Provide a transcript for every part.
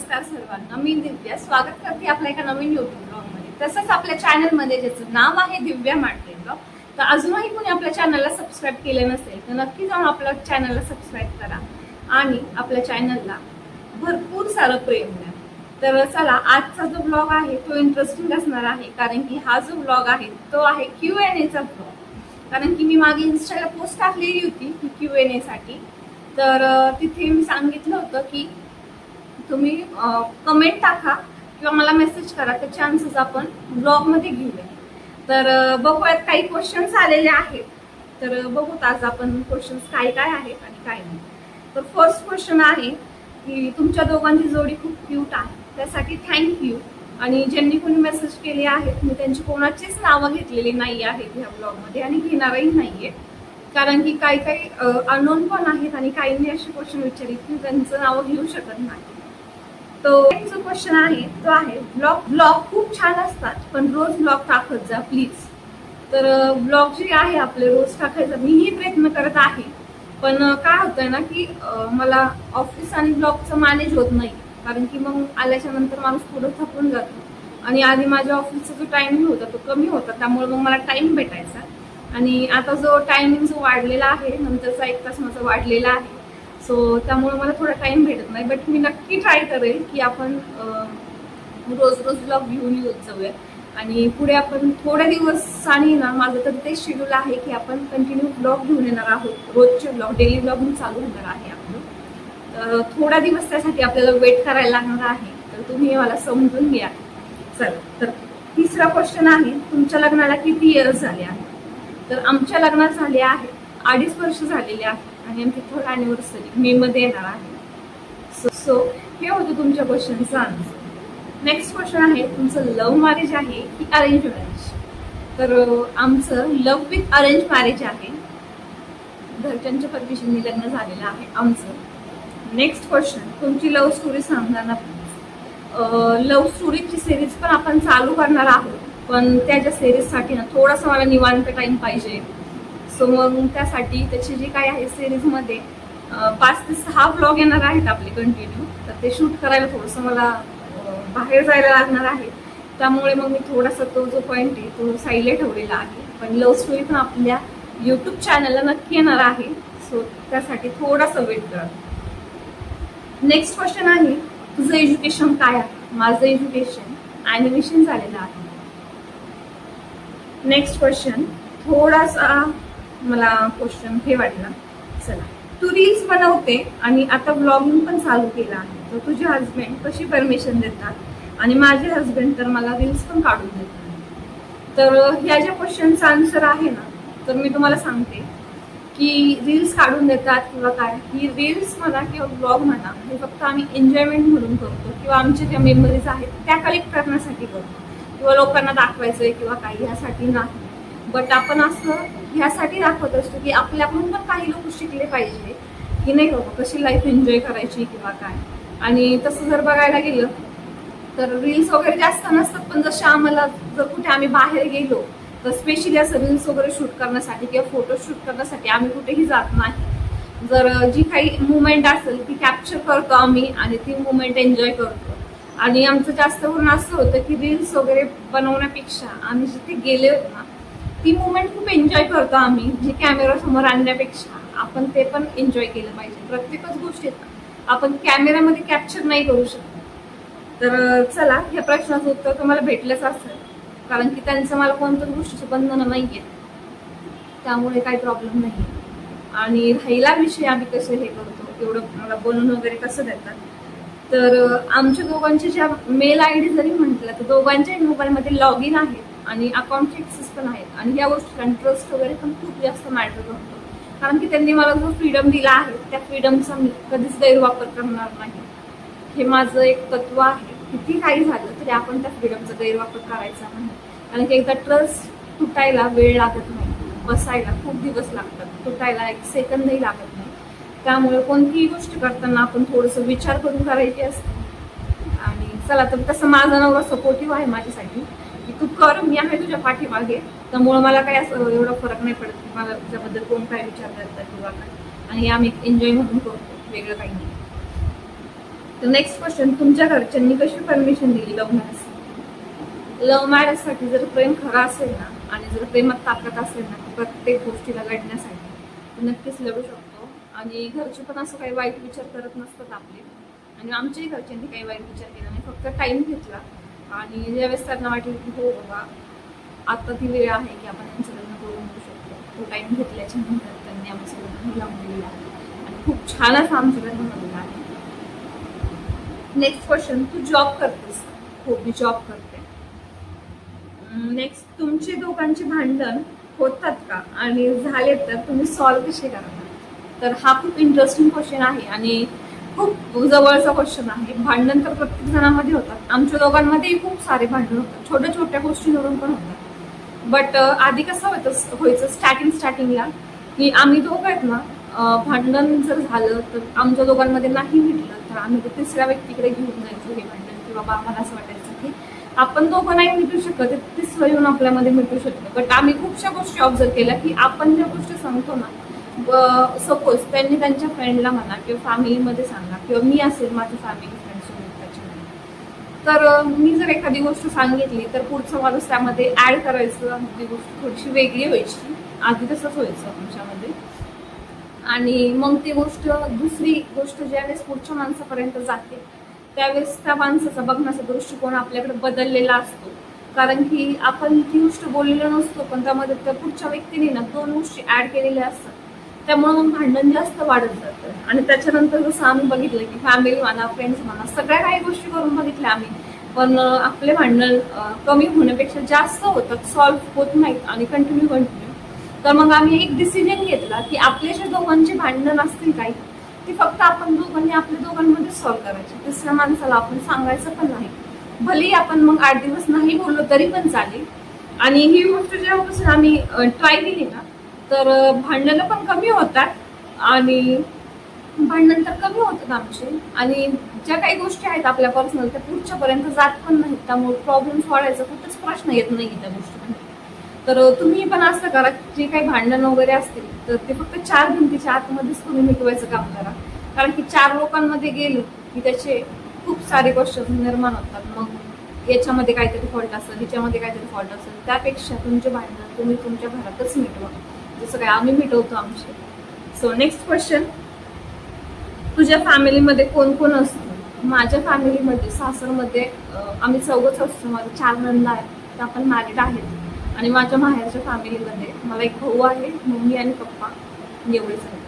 नमस्कार सर्वांना मी दिव्या. स्वागत करते आपल्या एका नवीन युट्यूब ब्लॉगमध्ये तसंच आपल्या चॅनलमध्ये ज्याचं नाव आहे दिव्या माटे ब्लॉग तर अजूनही कोणी आपल्या चॅनलला सबस्क्राईब केलं नसेल तर नक्की जाऊन आपल्या चॅनलला सबस्क्राईब करा. आणि आपल्या चॅनलला भरपूर सारं प्रेम द्या. तर चला आजचा जो ब्लॉग आहे तो इंटरेस्टिंग असणार आहे कारण की हा जो ब्लॉग आहे तो आहे क्यू एन एचा ब्लॉग कारण की मी मागे इन्स्टाला पोस्ट टाकलेली होती क्यू एन एसाठी तर तिथे मी सांगितलं होतं की तुम्ही कमेंट टाका किंवा मला मेसेज करा ते चान्सेस आपण ब्लॉगमध्ये घेऊया. तर बघूयात काही क्वेश्चन्स आलेले आहेत. तर बघूत आज आपण क्वेश्चन्स काय काय आहेत आणि काय नाही. तर फर्स्ट क्वेश्चन आहे की तुमच्या दोघांची जोडी खूप क्यूट आहे. त्यासाठी थँक्यू आणि ज्यांनी कोणी मेसेज केले आहेत मी त्यांची कोणाचीच नावं घेतलेली नाही आहेत ह्या ब्लॉगमध्ये आणि घेणारही नाही आहे कारण की काही काही अनोन पण आहेत आणि काहींनी असे क्वेश्चन विचारले की त्यांचं नावं घेऊ शकत नाही. तो जो क्वेश्चन आहे तो आहे ब्लॉग ब्लॉग खूप छान असतात पण रोज ब्लॉग टाकत जा प्लीज तर ब्लॉग जे आहे आपले रोज टाकायचा मीही प्रयत्न करत आहे. पण काय होतंय ना की मला ऑफिस आणि ब्लॉगचं मॅनेज होत नाही. कारण की मग आल्याच्यानंतर माणूस थोडं थकून जातो. आणि आधी माझ्या ऑफिसचा जो टायमिंग होता तो कमी होता. त्यामुळे मग मला टाईम भेटायचा. आणि आता जो टायमिंग जो वाढलेला आहे नंतरचा एक तास माझा वाढलेला आहे. सो त्यामुळे मला थोडा टाइम भेटत नाही बट मी नक्की ट्राय करेल की आपण रोज रोज ब्लॉग घेऊन येत जाऊया. आणि पुढे आपण थोड्या दिवस आणि ना माझं तर ते शेड्यूल आहे की आपण कंटिन्यू ब्लॉग घेऊन येणार आहोत. रोजचे ब्लॉग डेली ब्लॉग चालू होणार आहे आपलं. तर थोडा दिवस त्यासाठी आपल्याला वेट करायला लागणार आहे. तर तुम्ही मला समजून घ्या. चल तर तिसरा क्वेश्चन आहे तुमच्या लग्नाला किती इयर्स झाले आहेत? तर आमच्या लग्नात झाले आहे अडीच वर्ष झालेले आहे आणि आमची थर्ड अॅनिव्हर्सरी मे मध्ये येणार आहे. सो सो हे होतं तुमच्या क्वेश्चनचं आन्सर नेक्स्ट क्वेश्चन आहे तुमचं लव्ह मॅरेज आहे की अरेंज मॅरेज तर आमचं लव्ह विथ अरेंज मॅरेज आहे. घरच्यांच्या परमिशनने लग्न झालेलं आहे आमचं. नेक्स्ट क्वेश्चन तुमची लव्ह स्टोरी सांगताना लव्ह स्टोरीची सिरीज पण आपण चालू करणार आहोत. पण त्याच्या सिरीजसाठी ना थोडासा मला निवांत टाईम पाहिजे. सो मग त्यासाठी त्याची जी काय आहे सिरीजमध्ये पाच ते सहा ब्लॉग येणार आहेत आपले कंटिन्यू तर ते शूट करायला थोडंसं मला बाहेर जायला लागणार आहे. त्यामुळे मग मी थोडासा तो जो पॉईंट आहे तो साईडला ठेवलेला आहे. पण लव्ह स्टोरी पण आपल्या यूट्यूब चॅनलला नक्की येणार आहे. सो त्यासाठी थोडासा वेट करा. नेक्स्ट क्वेश्चन आहे तुझं एज्युकेशन काय आहे? माझं एज्युकेशन ॲनिमेशन झालेलं आहे. नेक्स्ट क्वेश्चन थोडासा मला क्वेश्चन हे वाटला. चला. तू रील्स बनवते आणि आता ब्लॉगिंग पण चालू केला आहे. तर तुझे हस्बंड कशी परमिशन देतात? आणि माझे हस्बंड तर मला रील्स पण काढून देतात. तर ह्या ज्या क्वेश्चनचा आन्सर आहे ना तर मी तुम्हाला सांगते की रील्स काढून देतात किंवा काय. ही रील्स म्हणा किंवा ब्लॉग म्हणा हे फक्त आम्ही एन्जॉयमेंट म्हणून करतो किंवा आमच्या ज्या मेमरीज आहेत त्या कलेक्ट करण्यासाठी करतो. किंवा लोकांना दाखवायचं आहे किंवा काही ह्यासाठी नाही. बट आपण असं ह्यासाठी दाखवत असतो की आपल्याकडून पण काही लोक शिकले पाहिजे की नाही बाबा कशी लाईफ एन्जॉय करायची किंवा काय. आणि तसं जर बघायला गेलं तर रील्स वगैरे जास्त नसतात पण जसे आम्हाला जर कुठे आम्ही बाहेर गेलो तर स्पेशली असं रील्स वगैरे शूट करण्यासाठी किंवा फोटो शूट करण्यासाठी आम्ही कुठेही जात नाही. जर जी काही मुवमेंट असेल ती कॅप्चर करतो आम्ही आणि ती मुवमेंट एन्जॉय करतो. आणि आमचं जास्त करून असं होतं की रील्स वगैरे बनवण्यापेक्षा आम्ही जिथे गेले होतो ना ती मुवमेंट खूप एन्जॉय करतो आम्ही जी कॅमेरासमोर आणण्यापेक्षा. आपण ते पण एन्जॉय केलं पाहिजे. प्रत्येकच गोष्टीत आपण कॅमेऱ्यामध्ये कॅप्चर नाही करू शकत. तर चला ह्या प्रश्नाचं उत्तर तुम्हाला भेटलंच असेल. कारण की त्यांचं मला कोणत्याच गोष्टीचं बंधन नाही आहे त्यामुळे काही प्रॉब्लेम नाही आणि राहिला विषय आम्ही कसं हे करतो एवढं मला बोलून वगैरे कसं देतात. तर आमच्या दोघांच्या ज्या मेल आय डी जरी म्हटलं तर दोघांच्याही मोबाईलमध्ये लॉग इन आहेत आणि अकाउंटचे ॲक्सेस पण आहेत. आणि या गोष्टीला ट्रस्ट वगैरे पण खूप जास्त मॅटर करतो कारण की त्यांनी मला जो फ्रीडम दिला आहे त्या फ्रीडमचा मी कधीच गैरवापर करणार नाही. हे माझं एक तत्व आहे. किती काही झालं तरी आपण त्या फ्रीडमचा गैरवापर करायचा नाही. कारण की एकदा ट्रस्ट तुटायला वेळ लागत नाही. बसायला खूप दिवस लागतात. तुटायला एक सेकंदही लागत नाही. त्यामुळे कोणतीही गोष्ट करताना आपण थोडंसं विचार करून करायची असते. आणि चला तर तसं माझा नवरा सपोर्टिव्ह आहे माझ्यासाठी. तू कर मी आहे तुझ्या पाठीमागे. त्यामुळं मला काही असं एवढा फरक नाही पडत की मला तुझ्याबद्दल कोण काय विचार करतात किंवा काय. आणि आम्ही एन्जॉय म्हणून करतो वेगळं काही नाही. तर नेक्स्ट क्वेश्चन तुमच्या घरच्यांनी कशी परमिशन दिली लव्ह मॅरेज लव्ह मॅरेजसाठी जर प्रेम खरा असेल ना आणि जर प्रेमात ताकद असेल ना तर प्रत्येक गोष्टीला लढण्यासाठी तर नक्कीच लढू शकतो. आणि घरचे पण असं काही वाईट विचार करत नसतात आपले. आणि आमच्याही घरच्यांनी काही वाईट विचार केला नाही फक्त टाइम घेतला. आणि ज्यावेळेस त्यांना वाटेल की हो बाबा आता ती वेळ आहे की आपण त्यांचं लग्न करून घेऊ शकतो. तो टाइम घेतल्याच्या नंतर त्यांनी आमचं लग्न लावून दिलेलं आहे. आणि खूप छान असं आमचं लग्न झालेलं आहे. नेक्स्ट क्वेश्चन तू जॉब करतेस हो मी जॉब करते. नेक्स्ट तुमचे दोघांचे भांडण होतात का? आणि झाले तर तुम्ही सॉल्व्ह कसे करता तर हा खूप इंटरेस्टिंग क्वेश्चन आहे. आणि खूप जवळचा क्वेश्चन आहे. भांडण तर प्रत्येक जणांमध्ये होतात आमच्या दोघांमध्येही खूप सारे भांडण होतात. छोट्या छोट्या गोष्टींवरून पण होतात. बट आधी कसं होतं व्हायचं स्टार्टिंग स्टार्टिंगला की आम्ही दोघं आहेत ना भांडण जर झालं तर आमच्या दोघांमध्ये नाही मिटलं तर आम्ही ते तिसऱ्या व्यक्तीकडे घेऊन जायचो हे भांडण की बाबा आम्हाला असं वाटायचं की आपण दोघं नाही मिटू शकत ते तिसरं येऊन आपल्यामध्ये मिटू शकतो. बट आम्ही खूपशा गोष्टी ऑब्झर्व केल्या की आपण ज्या गोष्टी सांगतो ना सपोज त्यांनी त्यांच्या फ्रेंडला म्हणा किंवा फॅमिलीमध्ये सांगा किंवा मी असेल माझ्या फॅमिली फ्रेंड त्याच्यामध्ये. तर मी जर एखादी गोष्ट सांगितली तर पुढचा माणूस त्यामध्ये ॲड करायचं ती गोष्ट थोडीशी वेगळी व्हायची. आधी तसंच व्हायचं आमच्यामध्ये. आणि मग ती गोष्ट दुसरी गोष्ट ज्यावेळेस पुढच्या माणसापर्यंत जाते त्यावेळेस त्या माणसाचा बघण्याचा दृष्टिकोन आपल्याकडे बदललेला असतो. कारण की आपण ती गोष्ट बोललेलो नसतो पण त्यामध्ये त्या पुढच्या व्यक्तीने ना दोन गोष्टी ॲड केलेल्या असतात. त्यामुळे मग भांडण जास्त वाढत जातं. आणि त्याच्यानंतर जसं आम्ही बघितलं की फॅमिली म्हणा फ्रेंड्स म्हणा सगळ्या काही गोष्टी करून बघितल्या आम्ही. पण आपले भांडण कमी होण्यापेक्षा जास्त होतात सॉल्व्ह होत नाहीत आणि कंटिन्यू कंटिन्यू तर मग आम्ही एक डिसिजन घेतला की आपले जे दोघांचे भांडण असतील काही ती फक्त आपण दोघांनी आपल्या दोघांमध्ये सॉल्व्ह करायची. तिसऱ्या माणसाला आपण सांगायचं पण नाही. भलेही आपण मग आठ दिवस नाही बोललो तरी पण चालेल. आणि ही गोष्ट जेव्हापासून आम्ही ट्राय केली ना तर भांडणं पण कमी होतात आणि भांडण तर कमी होतात आमचे. आणि ज्या काही गोष्टी आहेत आपल्या पर्सनल त्या पुढच्यापर्यंत जात पण नाहीत. त्यामुळे प्रॉब्लेम सोडायचा कुठेच प्रश्न येत नाही त्या गोष्टीमध्ये. तर तुम्ही पण असं करा जे काही भांडण वगैरे असतील तर ते फक्त चार भिंतीच्या आतमध्येच तुम्ही मिटवायचं काम करा. कारण की चार लोकांमध्ये गेले की त्याचे खूप सारे क्वेश्चन निर्माण होतात. मग याच्यामध्ये काहीतरी फॉल्ट असेल हिच्यामध्ये काहीतरी फॉल्ट असेल त्यापेक्षा तुमचे भांडणं तुम्ही तुमच्या घरातच मिटवा. ते सगळे आम्ही मिटवतो आमचे. सो नेक्स्ट क्वेश्चन तुझ्या फॅमिलीमध्ये कोण कोण असतं? माझ्या फॅमिलीमध्ये सासरमध्ये आम्ही चौघच असतो. माझे चार नंद आहेत त्या पण मॅरिड आहेत. आणि माझ्या माहेरच्या फॅमिलीमध्ये मला एक भाऊ आहे मम्मी आणि पप्पा. एवढेच आहेत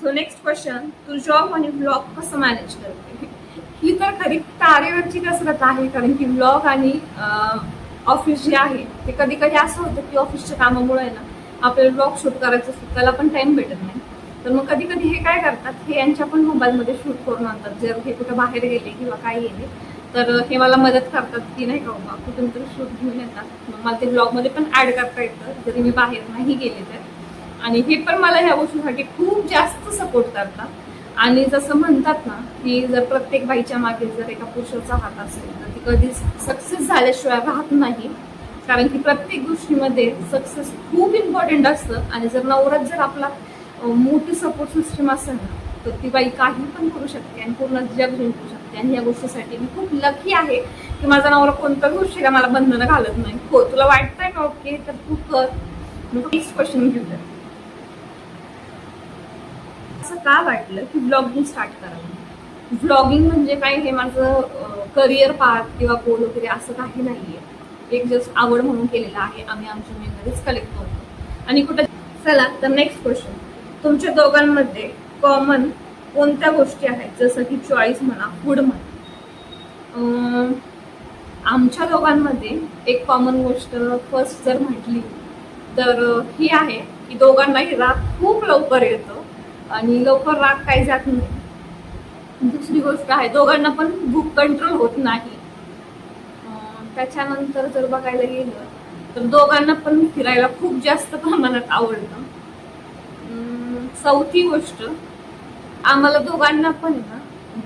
सो नेक्स्ट क्वेश्चन तू जॉब आणि ब्लॉग कसं मॅनेज करते? ही तर खरी तारेवरची कसरत आहे कारण की ब्लॉग आणि ऑफिस जे आहे ते कधी कधी असं होतं की ऑफिसच्या कामामुळे ना आपल्याला ब्लॉग शूट करायचं असतं त्याला पण टाइम भेटत नाही. तर मग कधी कधी हे काय करतात हे यांच्या पण मोबाईलमध्ये शूट करून आणतात. जर हे कुठं बाहेर गेले किंवा काय गेले तर हे मला मदत करतात की नाही का बाबा कुठून तरी शूट घेऊन येतात. मग मला ते ब्लॉगमध्ये पण ऍड करता येतं जरी मी बाहेर नाही गेले तर. आणि हे पण मला ह्या गोष्टीसाठी खूप जास्त सपोर्ट करतात. आणि जसं म्हणतात ना की जर प्रत्येक बाईच्या मागे जर एका पुरुषाचा हात असेल तर ती कधीच सक्सेस झाल्याशिवाय राहत नाही. कारण की प्रत्येक गोष्टीमध्ये सक्सेस खूप इम्पॉर्टंट असतं. आणि जर नवरात जर आपला मोठी सपोर्ट सिस्टम असेल ना तर ती बाई काही पण करू शकते आणि पूर्ण जग जिंकू शकते. आणि या गोष्टीसाठी मी खूप लकी आहे की माझा नवरा कोणत्याच गोष्टीला मला बंधनं घालत नाही. हो तुला वाटतंय का ओके तर तू कर. नेक्स्ट क्वेश्चन घेऊया असं का वाटलं की ब्लॉगिंग स्टार्ट करावं? ब्लॉगिंग म्हणजे काय? हे माझं करिअर पार्ट किंवा गोल वगैरे असं काही नाही आहे एक जस्ट आवड म्हणून केलेलं आहे. आम्ही आमच्या मेमरीज कलेक्ट करतो आणि कुठं चला तर नेक्स्ट क्वेश्चन तुमच्या दोघांमध्ये कॉमन कोणत्या गोष्टी आहेत? जसं की चॉईस म्हणा फूड म्हणा. आमच्या दोघांमध्ये एक कॉमन गोष्ट फर्स्ट जर म्हटली तर ही आहे की दोघांनाही राग खूप लवकर येतो. आणि लवकर राग काही जात नाही. दुसरी गोष्ट आहे दोघांना पण भूक कंट्रोल होत नाही. त्याच्यानंतर जर बघायला गेलं तर दोघांना पण फिरायला खूप जास्त प्रमाणात आवडतं. अं, चौथी गोष्ट आम्हाला दोघांना पण ना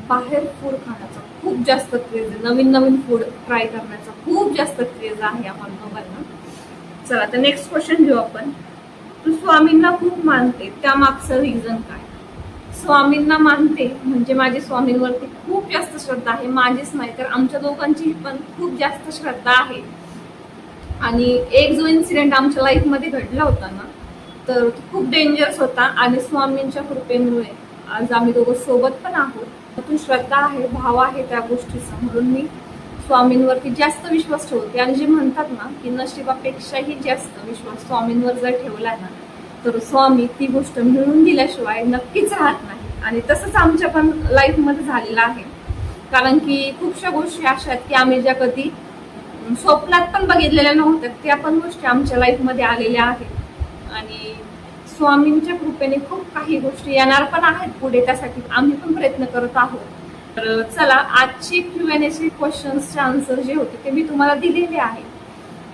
बाहेर फूड खाण्याचा खूप जास्त क्रेज आहे. नवीन नवीन फूड ट्राय करण्याचा खूप जास्त क्रेज आहे आम्हाला दोघांना. चला तर नेक्स्ट क्वेश्चन घेऊ आपण. तू स्वामींना खूप मानते त्या मागचं रिझन काय? स्वामींना मानते म्हणजे माझी स्वामींवरती खूप जास्त श्रद्धा आहे माझीच नाही तर आमच्या दोघांची पण खूप जास्त श्रद्धा आहे. आणि एक जो इन्सिडेंट आमच्या लाईफमध्ये घडला होता ना तर तो खूप डेंजरस होता आणि स्वामींच्या कृपेमुळे आज आम्ही दोघं सोबत पण आहोत. त्यातून श्रद्धा आहे भाव आहे त्या गोष्टीचा म्हणून मी स्वामींवरती जास्त विश्वास ठेवते. आणि जे म्हणतात ना की नशिबापेक्षाही जास्त विश्वास स्वामींवर जर ठेवला ना तर स्वामी ती गोष्ट मिळवून दिल्याशिवाय नक्कीच राहत नाही. आणि तसंच आमच्या पण लाईफमध्ये झालेलं आहे. कारण की खूपशा गोष्टी अशा आहेत की आम्ही ज्या कधी स्वप्नात पण बघितलेल्या नव्हत्या त्या पण गोष्टी आमच्या लाईफमध्ये आलेल्या आहेत. आणि स्वामींच्या कृपेने खूप काही गोष्टी येणार पण आहेत पुढे त्यासाठी आम्ही पण प्रयत्न करत आहोत. तर चला आजची क्यू एन एचे क्वेश्चन्सचे आन्सर जे होते ते मी तुम्हाला दिलेले आहे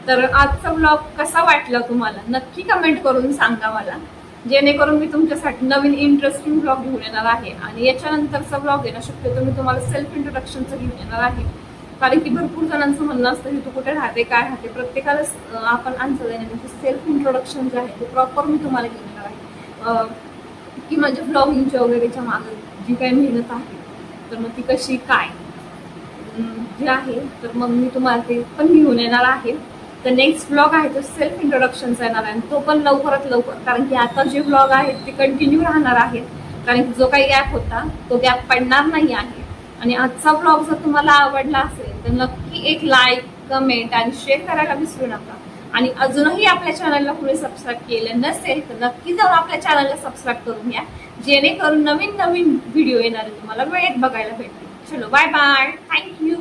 तर आजचा ब्लॉग कसा वाटला तुम्हाला? नक्की कमेंट करून सांगा मला. जेणेकरून मी तुमच्यासाठी नवीन इंटरेस्टिंग ब्लॉग घेऊन येणार आहे. आणि याच्यानंतरचा ब्लॉग येणं शक्यतो मी तुम्हाला सेल्फ इंट्रोडक्शनचं घेऊन येणार आहे. कारण की भरपूर जणांचं म्हणणं असतं की तू कुठे राहते काय राहते? प्रत्येकालाच आपण आन्सर देण्यापेक्षा सेल्फ इंट्रोडक्शन जे आहे ते प्रॉपर मी तुम्हाला घेऊन येणार आहे. की म्हणजे ब्लॉगिंगच्या वगैरेच्या मागे जी काही मेहनत आहे तर मग ती कशी काय? जे आहे. तर मग मी तुम्हाला ते पण घेऊन येणार आहे. तर नेक्स्ट ब्लॉग आहे तो सेल्फ इंट्रोडक्शनचा येणार आहे. आणि तो पण लवकरात लवकर कारण की आता जे ब्लॉग आहेत ते कंटिन्यू राहणार आहेत. कारण की जो काही गॅप होता तो गॅप पडणार नाही आहे. आणि आजचा ब्लॉग जर तुम्हाला आवडला असेल तर नक्की एक लाईक कमेंट आणि शेअर करायला विसरू नका. आणि अजूनही आपल्या चॅनलला पुढे सबस्क्राईब केलं नसेल तर नक्की जाऊन आपल्या चॅनलला सबस्क्राईब करून घ्या. जेणेकरून नवीन नवीन व्हिडिओ येणारे तुम्हाला वेळेत बघायला भेटतील. चलो बाय बाय थँक्यू